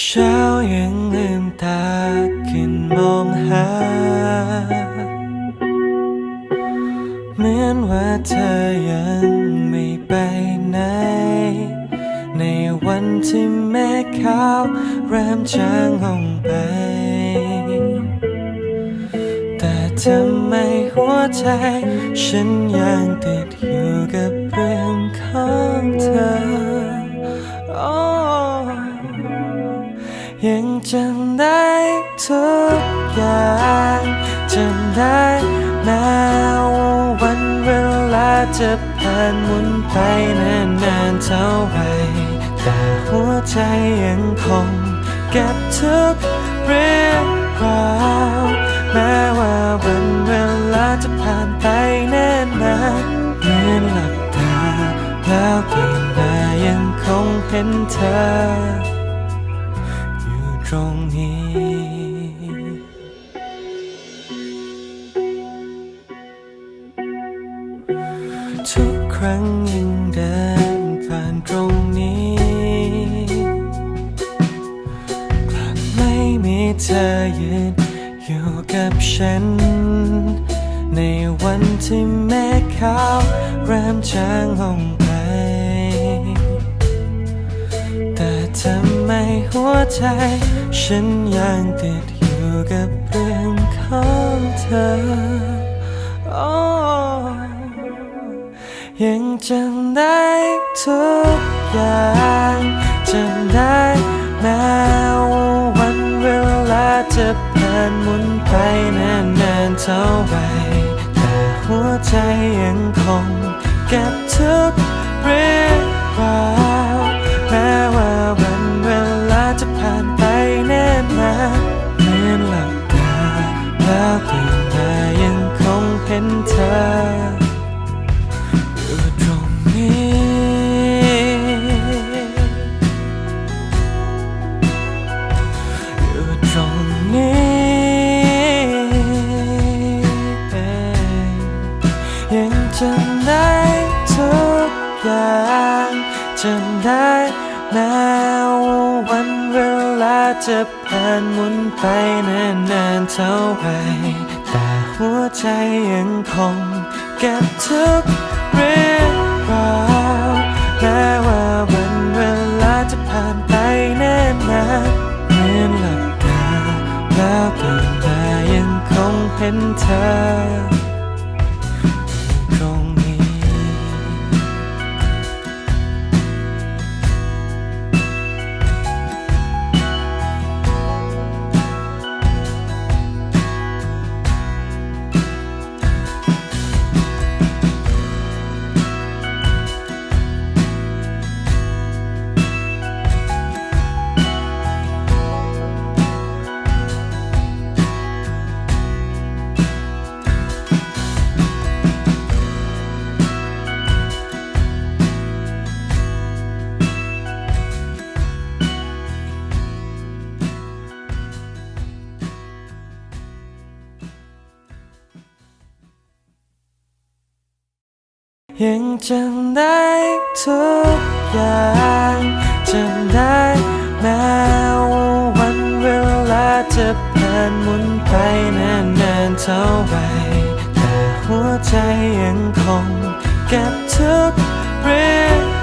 เช้ายังลืมตาขึ้นมองหา เหมือนว่าเธอยังไม่ไปไหน ในวันที่แม่ขาวเริ่มจางลงไป แต่ทำไมหัวใจ ฉันยังติดอยู่กับเรื่องของเธอ ยังจำได้ทุกอย่างจำได้แม้ว่าวันเวลาจะผ่านหมุนไปนานๆเท่าไหรแต่หัวใจยังคงเก็บทุกเรื่องราวแม้ว่าวันเวลาจะผ่านไปนานๆเหมือนหลับตาแล้วตื่นมายังคงเห็นเธอ ตรงนี้ ทุกครั้งยังเดินผ่านตรงนี้กลับไม่มีเธอยืนอยู่กับฉัน ในวันที่แม่ขาวเริ่มจางลง หัวใจ ฉันยังติดอยู่กับเรื่องของเธอโอ้ยังจำได้ทุกอย่างจำได้แม้ว่าวันเวลาจะผ่านหมุนไปนานๆเท่าไหร่แต่หัวใจยังคงเก็บทุกเรื่องราว อยู่ตรงนี้ อยู่ตรงนี้ยังจำได้ทุกอย่างจำได้แม้ว่าวันเวลาจะผ่านหมุนไปนานๆเท่าไหรแต่หัวใจยังคง ก็บทุกเรื่องราวแม้ว่าวันเวลาจะผ่านไปแน่นานเหมือนหลับตาแล้วตื่นมายังคงเห็นเธอ ยังจำได้ทุกอย่างจำได้แม้ว่าวันเวลาจะผ่านหมุนไปนานๆเท่าไหรแต่หัวใจยังคงเก็บทุกเรื่อง